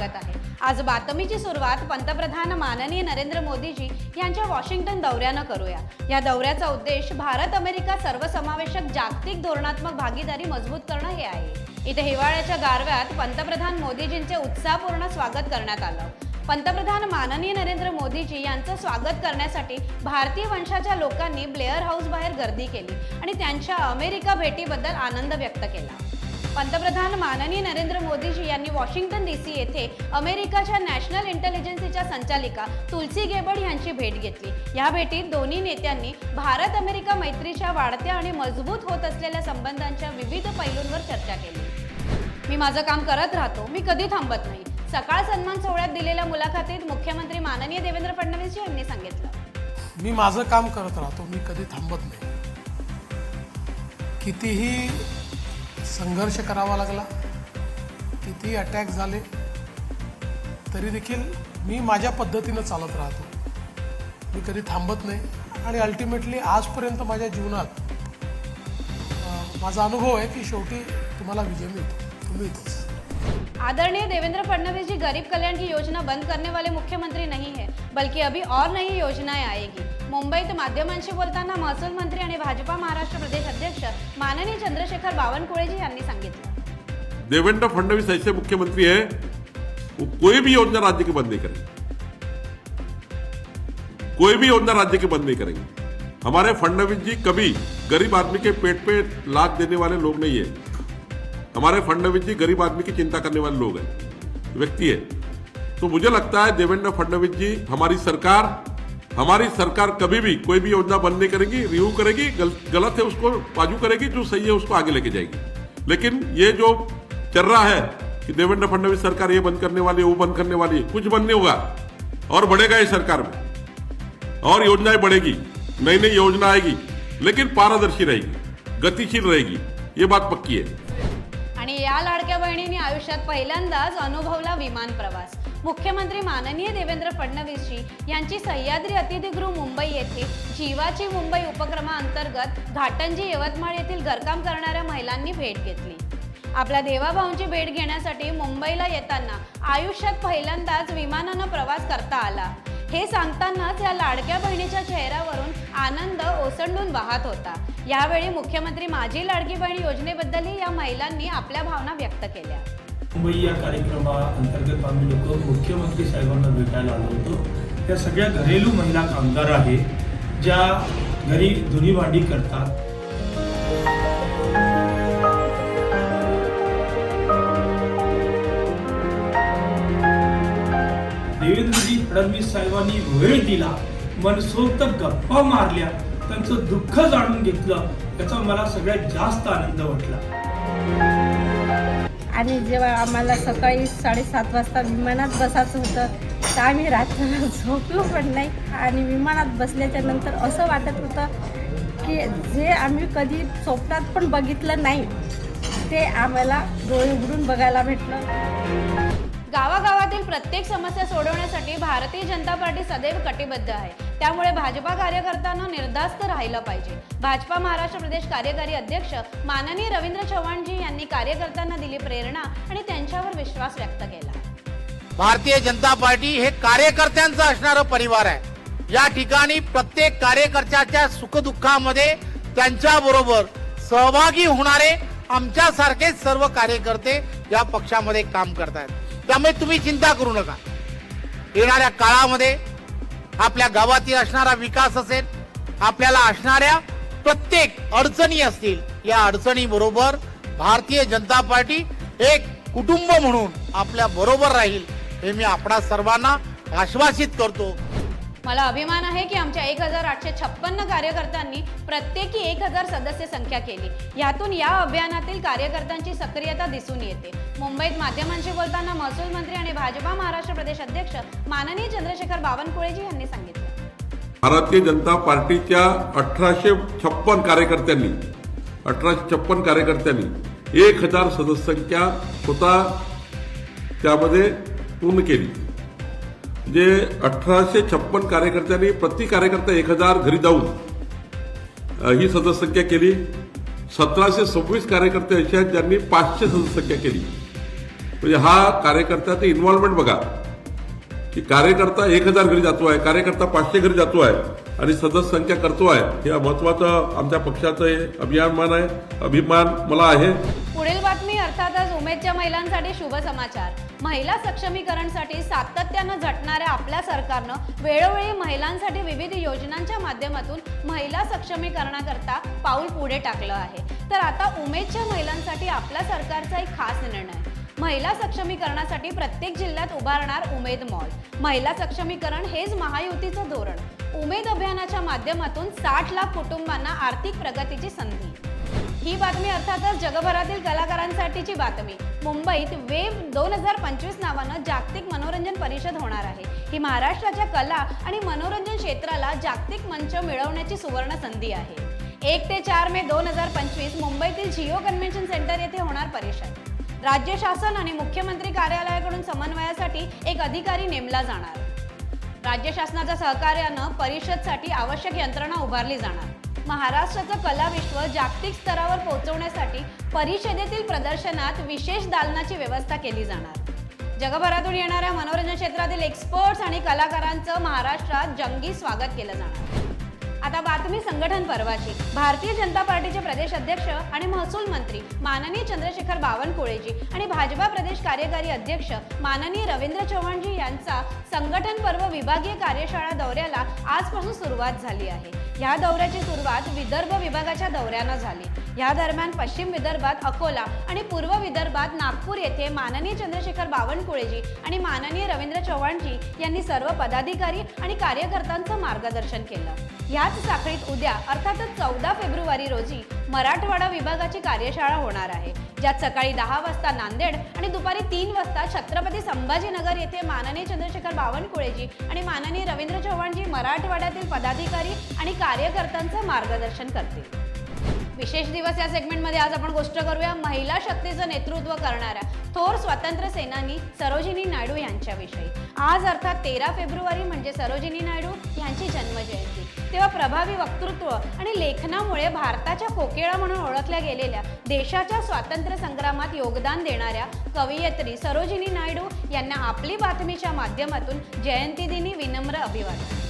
स्वागत आहे. आज बातमीची सुरुवात पंतप्रधान माननीय नरेंद्र मोदीजी यांच्या वॉशिंग्टन दौऱ्यानं करूया. या दौऱ्याचा उद्देश भारत अमेरिका सर्वसमावेशक जागतिक धोरणात्मक भागीदारी मजबूत करणं हे आहे. इथे हिवाळ्याच्या गारव्यात पंतप्रधान मोदीजींचे उत्साहपूर्ण स्वागत करण्यात आलं. पंतप्रधान माननीय नरेंद्र मोदीजी यांचं स्वागत करण्यासाठी भारतीय वंशाच्या लोकांनी ब्लेअर हाऊस बाहेर गर्दी केली आणि त्यांच्या अमेरिका भेटीबद्दल आनंद व्यक्त केला. पंतप्रधान माननीय नरेंद्र मोदीजी यांनी वॉशिंग्टन डी सी येथे अमेरिकाच्या नॅशनल इंटेलिजन्सीच्या संचालिका तुलसी गेबड यांची भेट घेतली. या भेटीत दोन्ही नेत्यांनी भारत अमेरिका मैत्रीच्या वाढत्या आणि मजबूत होत असलेल्या संबंधांच्या विविध पैलूंवर चर्चा केली. मी माझं काम करत राहतो मी कधी थांबत नाही. सकाळ सन्मान सोहळ्यात दिलेल्या मुलाखतीत मुख्यमंत्री माननीय देवेंद्र फडणवीस यांनी सांगितलं. मी माझं काम करत राहतो मी कधी थांबत नाही. कितीही संघर्ष करावा लागला. किती अटॅक झाले तरी देखील मी माझ्या पद्धतीनं चालत राहतो. मी कधी थांबत नाही. आणि अल्टिमेटली आजपर्यंत माझ्या जीवनात माझा अनुभव आहे की शेवटी तुम्हाला विजय मिळतो. तुम्ही आदरणीय देवेंद्र फडणवीस जी गरीब कल्याण की योजना बंद करने वाले मुख्यमंत्री नहीं है बल्कि अभी और नई योजनाएं आएगी. मुंबईत माध्यमांशी बोलताना महसूल मंत्री आणि भाजपा महाराष्ट्र प्रदेश अध्यक्ष माननीय चंद्रशेखर बावनकुळेजी यांनी सांगितलं. देवेंद्र फडणवीस ऐसे मुख्यमंत्री है वो कोई भी योजना राज्य की बंद नहीं करेंगे। कोई भी योजना राज्य की बंद नहीं करेंगे। हमारे फडणवीस जी कभी गरीब आदमी के पेट पे लाद देने वाले लोग नहीं है। हमारे फडणवीस जी गरीब आदमी की चिंता करने वाले लोग हैं। व्यक्ति है। तो मुझे लगता है देवेंद्र फडणवीस जी हमारी सरकार हमारी सरकार कभी भी कोई भी योजना बंद नहीं करेगी रिव्यू करेगी गल, गलत है उसको बाजू करेगी जो सही है उसको आगे लेके जाएगी। लेकिन ये जो चल रहा है कि देवेंद्र फडणवीस सरकार ये बंद करने वाली है वो बंद करने वाली है कुछ बंद नहीं होगा और बढ़ेगा ये सरकार में। और योजनाएं बढ़ेगी नई नई योजना आएगी लेकिन पारदर्शी रहेगी गतिशील रहेगी ये बात पक्की है। आणि या लाडक्या बहिणीने आयुष्यात पहिल्यांदाच अनुभवला विमान प्रवास. मुख्यमंत्री माननीय देवेंद्र फडणवीसजी यांची सह्याद्री अतिथीगृह मुंबई येथे जीवाची मुंबई उपक्रमाअंतर्गत घाटंजी यवतमाळ येथील घरकाम करणाऱ्या महिलांनी भेट घेतली. आपल्या देवाभाऊंची भेट घेण्यासाठी मुंबईला येताना आयुष्यात पहिल्यांदाच विमानानं प्रवास करता आला. हे सांगतानाच या लाडक्या बहिणीच्या चेहऱ्यावरून आनंद ओसंडून वाहत होता. यावेळी मुख्यमंत्री माझी लाडकी बहीण योजनेबद्दलही या महिलांनी आपल्या भावना व्यक्त केल्या. मुंबई या कार्यक्रमाअंतर्गत आम्ही लोक मुख्यमंत्री साहेबांना भेटायला आलो होतो. त्या सगळ्या घरेलू महिला कामगार आहेत ज्या घरी धुनी भांडी करतात. देवेंद्रजी फडणवीस साहेबांनी वेळ दिला मनसोक्त गप्पा मारल्या त्यांचं दुःख जाणून घेतलं त्याचा मला सगळ्यात जास्त आनंद वाटला. आणि जेव्हा आम्हाला सकाळी साडेसात वाजता विमानात बसायचं होतं तर आम्ही रात्र झोपलो पण नाही. आणि विमानात बसल्याच्या नंतर असं वाटत होतं की जे आम्ही कधी स्वप्नात पण बघितलं नाही ते आम्हाला डोळे उघडून बघायला भेटलं. गावागावातील प्रत्येक समस्या सोडवण्यासाठी भारतीय जनता पार्टी सदैव कटिबद्ध आहे. त्यामुळे भाजपा कार्यकर्त्यांना निर्धास्त राहिलं पाहिजे. भाजपा महाराष्ट्र प्रदेश कार्यकारी अध्यक्ष माननीय रवींद्र चव्हाणजी यांनी कार्यकर्त्यांना दिली प्रेरणा आणि त्यांच्यावर विश्वास व्यक्त केला. भारतीय जनता पार्टी हे कार्यकर्त्यांचं असणारं परिवार आहे. या ठिकाणी प्रत्येक कार्यकर्त्याच्या सुखदुःखामध्ये त्यांच्या बरोबर सहभागी होणारे आमच्यासारखे सर्व कार्यकर्ते या पक्षामध्ये काम करतायत. त्यामुळे तुम्ही चिंता करू नका. येणाऱ्या काळामध्ये आपल्या गावातील असणारा विकास असेल आपल्याला असणाऱ्या प्रत्येक अडचणी असतील या अडचणी बरोबर भारतीय जनता पार्टी एक कुटुंब म्हणून आपल्या बरोबर राहील हे मी आपणा सर्वांना आश्वासित करतो. मला अभिमान आहे की आमच्या एक हजार आठशे छप्पन्न कार्यकर्त्यांनी प्रत्येकी एक हजार सदस्य संख्या केली. यातून या अभियानातील कार्यकर्त्यांची सक्रियता दिसून येते. मुंबईत माध्यमांशी बोलताना महसूल मंत्री आणि भाजपा महाराष्ट्र प्रदेश अध्यक्ष माननीय चंद्रशेखर बावनकुळेजी यांनी सांगितलं. भारतीय जनता पार्टीच्या अठराशे छप्पन कार्यकर्त्यांनी अठराशे छप्पन कार्यकर्त्यांनी एक हजार सदस्यसंख्या स्वतः त्यामध्ये पूर्ण केली. म्हणजे अठराशे छप्पन कार्यकर्त्यांनी प्रति कार्यकर्ता एक हजार घरी जाऊन ही सदस्यसंख्या केली. सतराशे सव्वीस कार्यकर्ते असे आहेत ज्यांनी पाचशे सदस्यसंख्या केली. म्हणजे हा कार्यकर्त्याचं इन्व्हॉल्वमेंट बघा. की कार्यकर्ता एक हजार घरी जातो आहे कार्यकर्ता पाचशे घरी जातो आहे आणि सदस्यसंख्या करतो आहे. हे महत्वाचं आमच्या पक्षाचं हे अभिमान आहे. अभिमान मला आहे. पुढील अर्थातच उमेदच्या महिलांसाठी शुभ समाचार. महिला सक्षमीकरणसाठी सातत्यानं झटणाऱ्या आपल्या सरकारनं वेळोवेळी महिलांसाठी विविध योजनांच्या माध्यमातून महिला सक्षमीकरणाकरता पाऊल पुढे टाकलं आहे. तर आता उमेदच्या महिलांसाठी आपल्या सरकारचा एक खास निर्णय. महिला सक्षमीकरणासाठी प्रत्येक जिल्ह्यात उभारणार उमेद मॉल. महिला सक्षमीकरण हेच महायुतीचं धोरण. उमेद अभियानाच्या माध्यमातून साठ लाख कुटुंबांना आर्थिक प्रगतीची संधी. ही बातमी अर्थातच जगभरातील कलाकारांसाठीची बातमी. मुंबईत वेव दोन हजार पंचवीस नावानं जागतिक मनोरंजन परिषद होणार आहे. ही महाराष्ट्राच्या कला आणि मनोरंजन क्षेत्राला जागतिक मंच मिळवण्याची सुवर्ण संधी आहे. एक ते चार मे दोन हजार पंचवीस मुंबईतील जिओ कन्व्हेन्शन सेंटर येथे होणार परिषद. राज्य शासन आणि मुख्यमंत्री कार्यालयाकडून समन्वयासाठी एक अधिकारी नेमला जाणार. राज्य शासनाच्या सहकार्यानं परिषदसाठी आवश्यक यंत्रणा उभारली जाणार. महाराष्ट्राचं कलाविश्व जागतिक स्तरावर पोहोचवण्यासाठी परिषदेतील प्रदर्शनात विशेष दालनाची व्यवस्था केली जाणार. जगभरातून येणाऱ्या मनोरंजन क्षेत्रातील एक्सपर्ट्स आणि कलाकारांचं महाराष्ट्रात जंगी स्वागत केलं जाणार. आता बातमी संघटन पर्वाची. भारतीय जनता पार्टीचे प्रदेश अध्यक्ष आणि महसूल मंत्री माननीय चंद्रशेखर बावनकुळेजी आणि भाजपा प्रदेश कार्यकारी अध्यक्ष माननीय रवींद्र चव्हाणजी यांचा संघटन पर्व विभागीय कार्यशाळा दौऱ्याला आजपासून सुरुवात झाली आहे. या दौऱ्याची सुरुवात विदर्भ विभागाच्या दौऱ्यानं झाली. या दरम्यान पश्चिम विदर्भात अकोला आणि पूर्व विदर्भात नागपूर येथे माननीय चंद्रशेखर बावनकुळेजी आणि माननीय रवींद्र चव्हाणजी यांनी सर्व पदाधिकारी आणि कार्यकर्त्यांचं मार्गदर्शन केलं. याच साखळीत उद्या अर्थातच चौदा फेब्रुवारी रोजी मराठवाडा विभागाची कार्यशाळा होणार आहे ज्यात सकाळी दहा वाजता नांदेड आणि दुपारी तीन वाजता छत्रपती संभाजीनगर येथे माननीय चंद्रशेखर बावनकुळेजी आणि माननीय रवींद्र चव्हाणजी मराठवाड्यातील पदाधिकारी आणि कार्यकर्त्यांचं मार्गदर्शन करतील. विशेष दिवस या सेगमेंटमध्ये आज आपण गोष्ट करूया. महिला शक्तीचं नेतृत्व करणाऱ्या थोर स्वातंत्र्य सेनानी सरोजिनी नायडू यांच्याविषयी. आज अर्थात तेरा फेब्रुवारी म्हणजे सरोजिनी नायडू यांची जन्मजयंती. तेव्हा प्रभावी वक्तृत्व आणि लेखनामुळे भारताच्या कोकिळा म्हणून ओळखल्या गेलेल्या देशाच्या स्वातंत्र्य संग्रामात योगदान देणाऱ्या कवयित्री सरोजिनी नायडू यांना आपली बातमीच्या माध्यमातून जयंतीदिनी विनम्र अभिवादन.